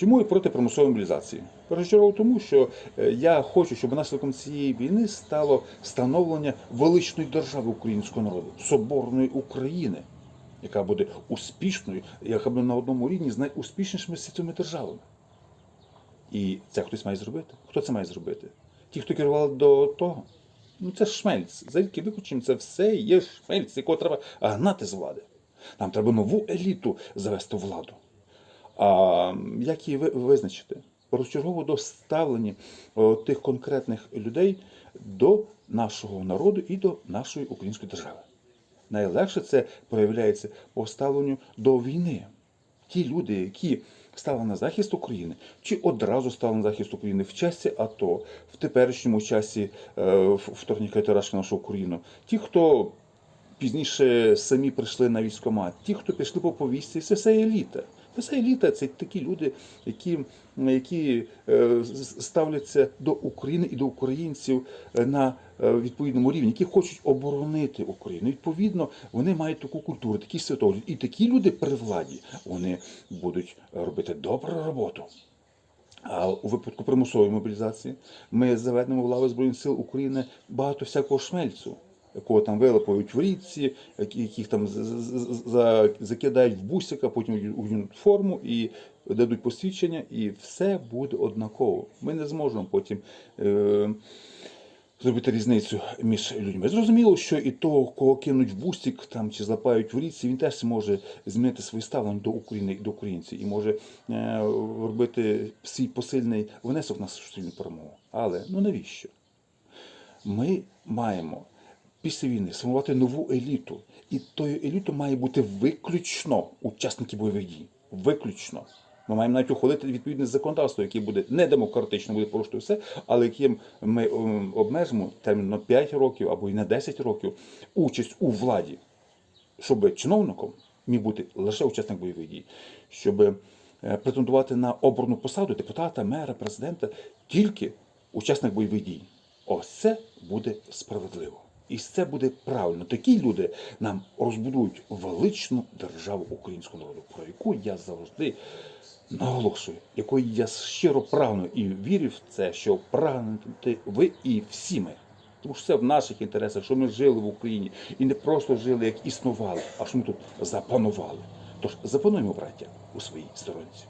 Чому я проти примусової мобілізації? Першочергово тому, що е, я хочу, щоб наслідком цієї війни стало становлення величної держави українського народу, соборної України, яка буде успішною, яка буде на одному рівні з найуспішнішими світовими державами. І це хтось має зробити. Хто це має зробити? Ті, хто керували до того. Ну це ж шмельц. За рідки виключення це все є шмельц, якого треба гнати з влади. Нам треба нову еліту завести владу. А як її ви- визначити? Першочергово до ставлення тих конкретних людей до нашого народу і до нашої української держави. Найлегше це проявляється по ставленню до війни. Ті люди, які стали на захист України, чи одразу стали на захист України в часі АТО, в теперішньому часі е, вторгнення Кайторашки нашу Україну, ті, хто пізніше самі прийшли на військкомат, ті, хто пішли по повісті, це все еліта. Все еліта, це такі люди, які, які е, ставляться до України і до українців е, на е, відповідному рівні, які хочуть оборонити Україну. Відповідно, вони мають таку культуру, такий світогляд. І такі люди при владі вони будуть робити добру роботу. А у випадку примусової мобілізації ми заведемо в лави Збройних сил України багато всякого шмельцу, якого там вилапають в річці, яких там закидають в бусика, потім одягнуть форму і дадуть посвідчення, і все буде однаково. Ми не зможемо потім. Е- Зробити різницю між людьми. Зрозуміло, що і того, кого кинуть в бустик там чи злапають в річці, він теж може змінити своє ставлення до України до українців і може е, робити свій посильний внесок в нашу спільну перемогу. Але ну навіщо? Ми маємо після війни сформувати нову еліту. І тою елітою має бути виключно учасники бойових дій. Виключно. Ми маємо навіть ухвалити відповідне законодавство, яке буде не демократично, буде порушувати все, але яким ми ем, обмежимо термін на 5 років або й на 10 років участь у владі, щоб чиновником міг бути лише учасник бойових дій, щоб е, претендувати на обрану посаду депутата, мера, президента тільки учасник бойових дій. Ось це буде справедливо. І це буде правильно. Такі люди нам розбудують величну державу українського народу, про яку я завжди наголошую, якої я щиро прагну і вірю в це, що прагнете ви і всі ми. Тому що це в наших інтересах, що ми жили в Україні і не просто жили, як існували, а що ми тут запанували. Тож запануємо, браття, у своїй сторонці.